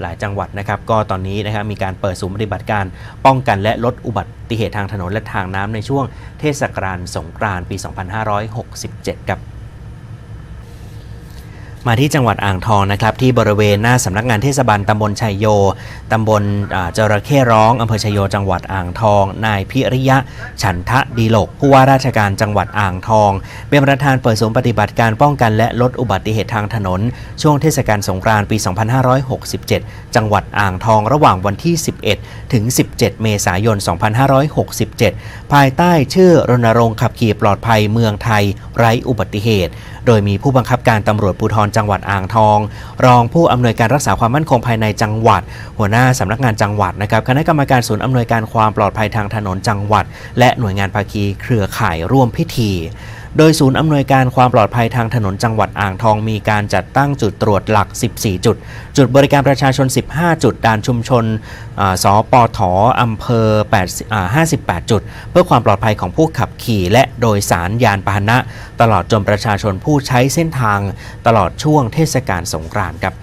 หลายจังหวัดนะครับก็ตอนนี้นะครับมีการเปิดศูนย์ปฏิบัติการป้องกันและลดอุบัติเหตุทางถนนและทางน้ำในช่วงเทศกาลสงกรานต์ปี 2567 ครับ มาที่จังหวัดอ่างทองนะครับที่บริเวณหน้าสำนักงานเทศบาลตำบลชัยโยตำบลจระเข้ร้องอำเภอชัยโยจังหวัดอ่างทอง นายพิริยะ ฉันทะดีโลกผู้ว่าราชการจังหวัดอ่างทอง เป็นประธานเปิดศูนย์ปฏิบัติการป้องกันและลดอุบัติเหตุทางถนน ช่วงเทศกาลสงกรานต์ปี 2567 จังหวัดอ่างทองระหว่างวันที่ 11 ถึง 17 เมษายน 2567 ภายใต้ชื่อรณรงค์ขับขี่ปลอดภัยเมืองไทย ไร้อุบัติเหตุ โดยมีผู้บังคับการตำรวจภูธรจังหวัดอ่างทอง รองผู้อำนวยการรักษาความมั่นคงภายในจังหวัด หัวหน้าสำนักงานจังหวัดนะครับคณะกรรมการศูนย์อำนวยการความปลอดภัยทางถนนจังหวัด และหน่วยงานภาคีเครือข่ายร่วมพิธี โดยศูนย์อำนวยการความปลอดภัยทางถนนจังหวัดอ่างทองมีการจัดตั้งจุดตรวจหลัก 14 จุด จุดบริการประชาชน 15 จุด ด่านชุมชนสปทอำเภอ8 58 จุด เพื่อความปลอดภัยของผู้ขับขี่และโดยสารยานพาหนะ ตลอดจนประชาชนผู้ใช้เส้นทาง ตลอดช่วงเทศกาลสงกรานต์ครับ